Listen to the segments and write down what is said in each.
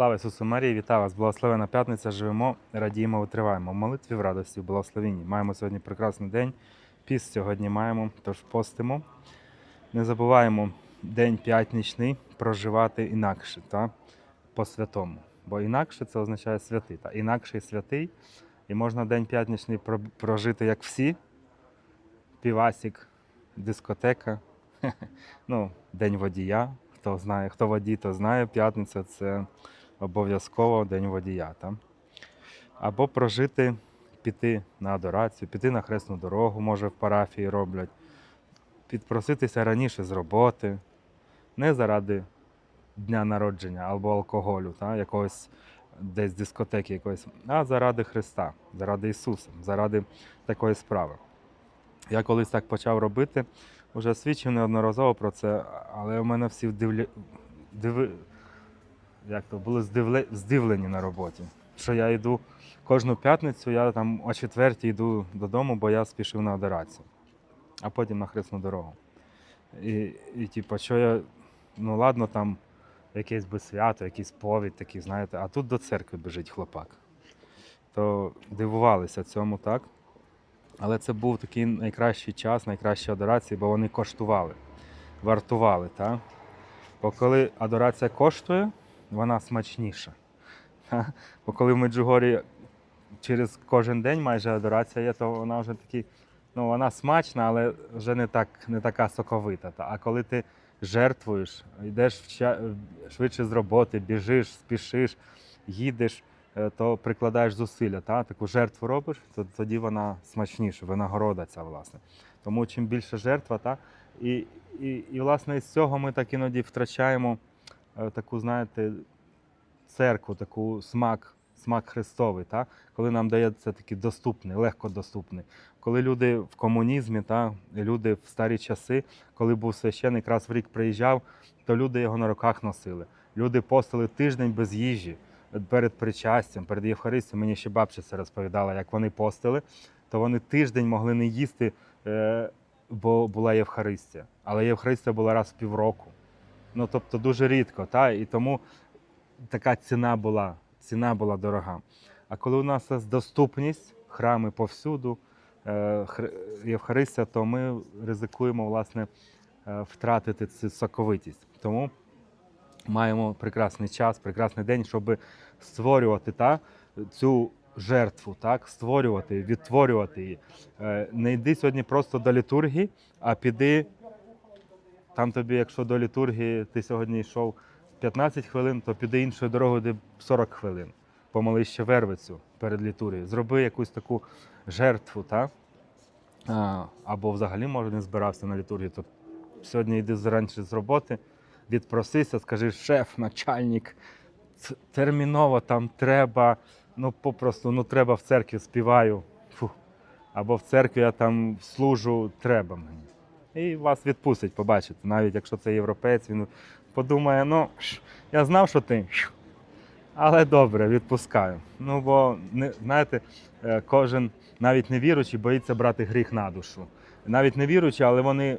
Слава Ісусу Марії, вітаю вас! Благословена п'ятниця. Живемо, радіємо, витриваємо. В молитві в радості, в благословенні. Маємо сьогодні прекрасний день. Піст сьогодні маємо, тож постимо. Не забуваємо день п'ятничний проживати інакше, та? по-святому. Бо інакше це означає святий. Та? Інакший святий. І можна день п'ятничний прожити як всі. Півасік, дискотека, ну, день водія. Хто знає, хто водій, то знає, п'ятниця це обов'язково день водія. Та? Або прожити, піти на адорацію, піти на хресну дорогу, може в парафії роблять, підпроситися раніше з роботи, не заради дня народження або алкоголю, та? якогось десь дискотеки якоїсь, а заради Христа, заради Ісуса, заради такої справи. Я колись так почав робити, вже свідчив неодноразово про це, але у мене всі вдивлі... диви... як то, були здивле... здивлені на роботі. Що я йду кожну п'ятницю, я там о четвертій йду додому, бо я спішив на адорацію, а потім на хресну дорогу. І, і типу, що я, ну ладно, там якесь би свято, якийсь повідь такий, знаєте, а тут до церкви біжить хлопак. То дивувалися цьому так. Але це був такий найкращий час, найкращі адорації, бо вони коштували, вартували. Так? Бо коли адорація коштує, вона смачніша. Бо коли в Меджугорі через кожен день майже адорація є, то вона вже такі, ну вона смачна, але вже не, так, не така соковита. А коли ти жертвуєш, йдеш швидше з роботи, біжиш, спішиш, їдеш, е, то прикладаєш зусилля, та? таку жертву робиш, то тоді вона смачніша, винагорода ця, власне. Тому чим більше жертва, та? І, і, і власне із цього ми так іноді втрачаємо таку, знаєте, церкву, таку смак, смак Христовий, та? коли нам дається такий доступний, легко доступний. Коли люди в комунізмі, та? люди в старі часи, коли був священик, раз в рік приїжджав, то люди його на руках носили. Люди постили тиждень без їжі перед причастям, перед Євхаристією. Мені ще бабця це розповідала, як вони постили, то вони тиждень могли не їсти, е, бо була Євхаристія. Але Євхаристія була раз в півроку. Ну, тобто дуже рідко. Та? І тому така ціна була, ціна була дорога. А коли у нас доступність, храми повсюду, е, Євхаристія, то ми ризикуємо власне е, втратити цю соковитість. Тому маємо прекрасний час, прекрасний день, щоб створювати та, цю жертву, так, створювати, відтворювати її. Е, Не йди сьогодні просто до літургії, а піди. Там тобі, якщо до літургії ти сьогодні йшов 15 хвилин, то піди іншою дорогою, де 40 хвилин. Помоли ще вервицю перед літургією. Зроби якусь таку жертву, та? А, або взагалі, може, не збирався на літургію, то сьогодні йди зранку з роботи, відпросися, скажи, шеф, начальник, терміново там треба, ну попросту ну треба в церкві співаю. Або в церкві я там служу, треба мені. І вас відпустять, побачите. Навіть якщо це європеєць, він подумає, ну, я знав, що ти. Але добре, відпускаю. Ну, бо не, знаєте, е, кожен, навіть невіруючий, боїться брати гріх на душу. Навіть не віруючий, але вони е,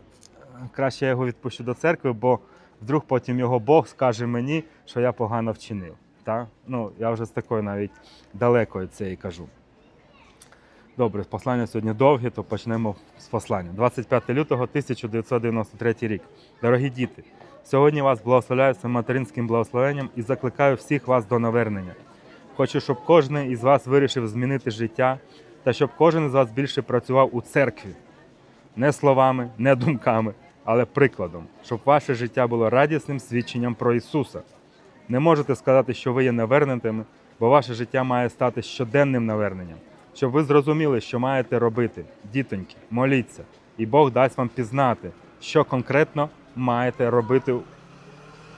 краще я його відпущу до церкви, бо вдруг потім його Бог скаже мені, що я погано вчинив. Та? Ну, я вже з такою навіть далекою це і кажу. Добре, послання сьогодні довге, то почнемо з послання. 25 лютого 1993 рік. Дорогі діти, сьогодні вас благословляю своїм материнським благословенням і закликаю всіх вас до навернення. Хочу, щоб кожен із вас вирішив змінити життя та щоб кожен із вас більше працював у церкві. Не словами, не думками, але прикладом, щоб ваше життя було радісним свідченням про Ісуса. Не можете сказати, що ви є навернутими, бо ваше життя має стати щоденним наверненням, щоб ви зрозуміли, що маєте робити. Дітоньки, моліться, і Бог дасть вам пізнати, що конкретно маєте робити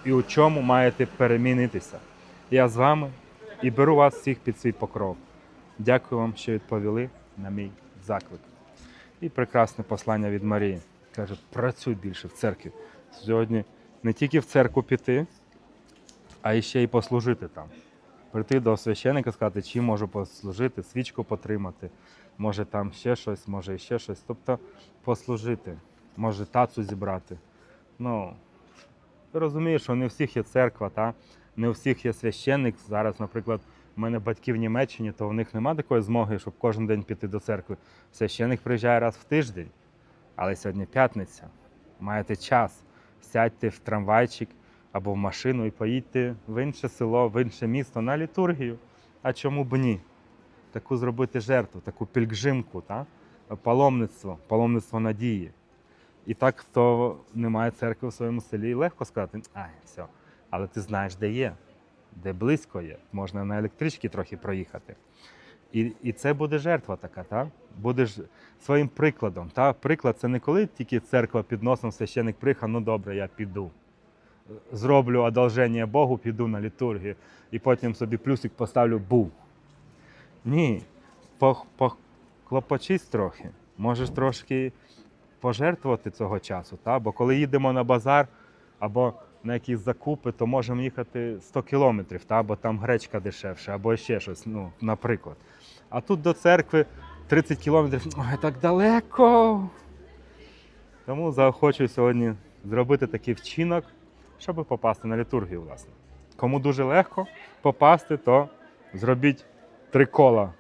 і у чому маєте перемінитися. Я з вами і беру вас всіх під свій покров. Дякую вам, що відповіли на мій заклик. І прекрасне послання від Марії. Каже, працюй більше в церкві. Сьогодні не тільки в церкву піти, а ще й послужити там. Прийти до священика, сказати, чим можу послужити, свічку потримати, може там ще щось, може ще щось. Тобто послужити, може тацу зібрати. Ну, ти розумієш, що не у всіх є церква, та? Не у всіх є священник. Зараз, наприклад, у мене батьки в Німеччині, то в них немає такої змоги, щоб кожен день піти до церкви. Священник приїжджає раз в тиждень, але сьогодні п'ятниця. Маєте час. Сядьте в трамвайчик або в машину і поїдьте в інше село, в інше місто на літургію. А чому б ні? Таку зробити жертву, таку пільгжимку, та? паломництво, паломництво надії. І так, хто не має церкви в своєму селі, легко сказати, ай, все. Але ти знаєш, де є, де близько є. Можна на електричці трохи проїхати. І, і це буде жертва така, та? Будеш своїм прикладом. Та? Приклад це не коли тільки церква під носом священик приїхав, ну добре, я піду. Зроблю одолження Богу, піду на літургію, і потім собі плюсик поставлю був. Ні. Поклопочись трохи. Можеш трошки пожертвувати цього часу. Та? Бо коли їдемо на базар або на якісь закупи, то можемо їхати 100 кілометрів, та? бо там гречка дешевша, або ще щось, ну, наприклад. А тут до церкви 30 кілометрів, ой, так далеко. Тому заохочую сьогодні зробити такий вчинок, щоб попасти на літургію, власне. Кому дуже легко попасти, то зробіть три кола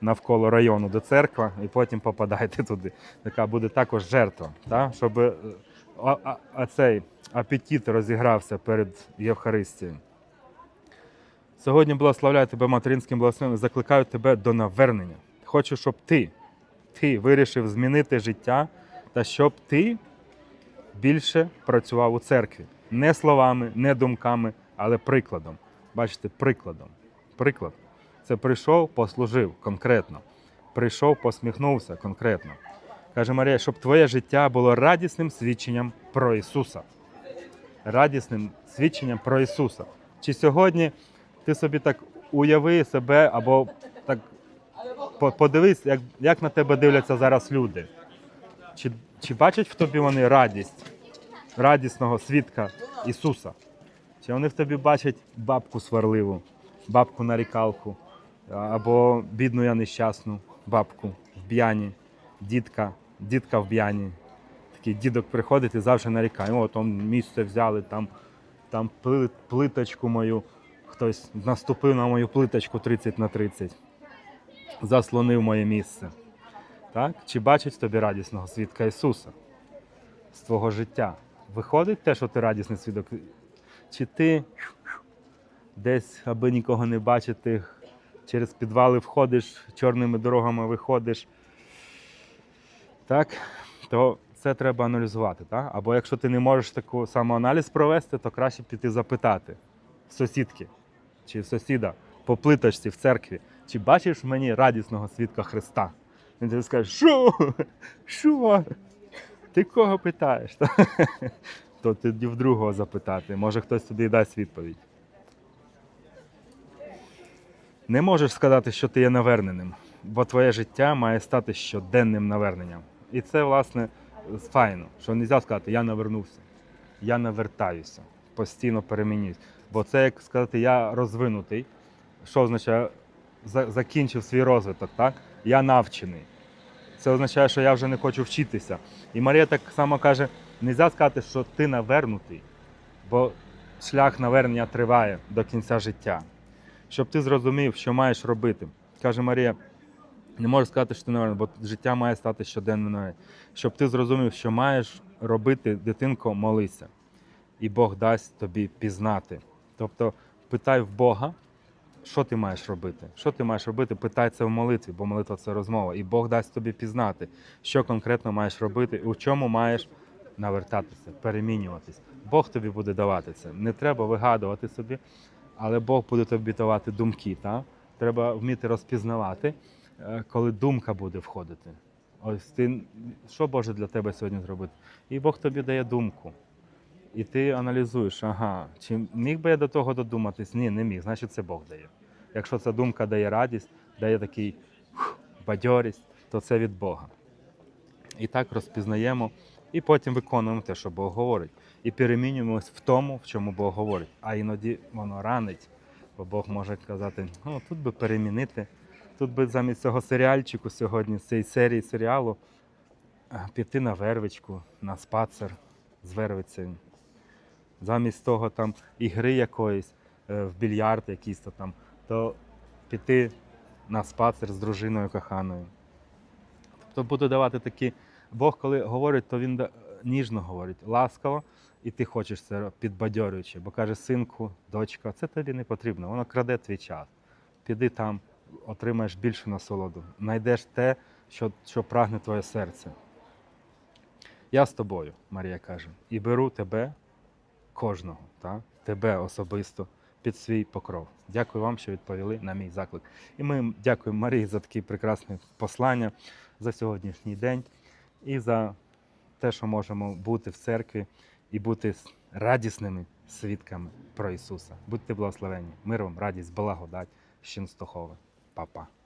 навколо району до церкви і потім попадайте туди. Така буде також жертва, та? щоб е, а, а, а цей апетит розігрався перед Євхаристією. Сьогодні благословляю тебе материнським благословенням, закликаю тебе до навернення. Хочу, щоб ти, ти вирішив змінити життя та щоб ти більше працював у церкві. Не словами, не думками, але прикладом. Бачите, прикладом. Приклад. Це прийшов, послужив конкретно. Прийшов, посміхнувся конкретно. Каже Марія, щоб твоє життя було радісним свідченням про Ісуса. Радісним свідченням про Ісуса. Чи сьогодні ти собі так уяви себе або так подивись, як, як на тебе дивляться зараз люди. Чи, чи бачать в тобі вони радість, радісного свідка Ісуса? Чи вони в тобі бачать бабку сварливу, бабку нарікалку, або бідну я нещасну бабку в б'яні, дітка, дітка в б'яні. Такий дідок приходить і завжди нарікає. О, там місце взяли, там, там плиточку мою, хтось наступив на мою плиточку 30 на 30, заслонив моє місце. Так? Чи бачить тобі радісного свідка Ісуса з твого життя? Виходить те, що ти радісний свідок? Чи ти десь, аби нікого не бачити, через підвали входиш, чорними дорогами виходиш? Так? То це треба аналізувати. Так? Або якщо ти не можеш таку самоаналіз провести, то краще піти запитати в сусідки чи в сусіда по плиточці в церкві, чи бачиш мені радісного свідка Христа? Він тобі скаже, що? Що? Ти кого питаєш? То тоді в другого запитати. Може хтось тобі дасть відповідь. Не можеш сказати, що ти є наверненим, бо твоє життя має стати щоденним наверненням. І це, власне, файно, що не можна сказати, я навернувся, я навертаюся, постійно перемінююсь. Бо це як сказати, я розвинутий. Що означає закінчив свій розвиток, так? Я навчений. Це означає, що я вже не хочу вчитися. І Марія так само каже: не можна сказати, що ти навернутий, бо шлях навернення триває до кінця життя. Щоб ти зрозумів, що маєш робити. Каже Марія, не можеш сказати, що ти навернений, бо життя має стати наверненням. Щоб ти зрозумів, що маєш робити, дитинко, молися. І Бог дасть тобі пізнати. Тобто питай в Бога, що ти маєш робити? Що ти маєш робити? Питай це в молитві, бо молитва це розмова. І Бог дасть тобі пізнати, що конкретно маєш робити, і у чому маєш навертатися, перемінюватись. Бог тобі буде давати це. Не треба вигадувати собі, але Бог буде тобі давати думки. Та? Треба вміти розпізнавати, е, коли думка буде входити. Ось ти що Боже для тебе сьогодні зробити? І Бог тобі дає думку. І ти аналізуєш, ага, чи міг би я до того додуматись? Ні, не міг, значить це Бог дає. Якщо ця думка дає радість, дає такий бадьорість, то це від Бога. І так розпізнаємо, і потім виконуємо те, що Бог говорить. І перемінюємось в тому, в чому Бог говорить. А іноді воно ранить, бо Бог може казати, ну тут би перемінити, тут би замість цього серіальчику сьогодні, цієї серії серіалу, е, піти на вервичку, на спацер з вервицею. Замість того там ігри якоїсь, е, в більярд якийсь то там, то піти на спацир з дружиною коханою. Тобто буду давати такі. Бог, коли говорить, то він ніжно говорить, ласкаво, і ти хочеш це підбадьорюючи, бо каже, синку, дочка, це тобі не потрібно, воно краде твій час. Піди там, отримаєш більшу насолоду, знайдеш те, що, що прагне твоє серце. Я з тобою, Марія каже, і беру тебе, кожного, так? тебе особисто під свій покров. Дякую вам, що відповіли на мій заклик. І ми дякуємо Марії за такі прекрасні послання за сьогоднішній день і за те, що можемо бути в церкві і бути радісними свідками про Ісуса. Будьте благословені. Мир вам, радість, благодать, щенстохове. Па-па.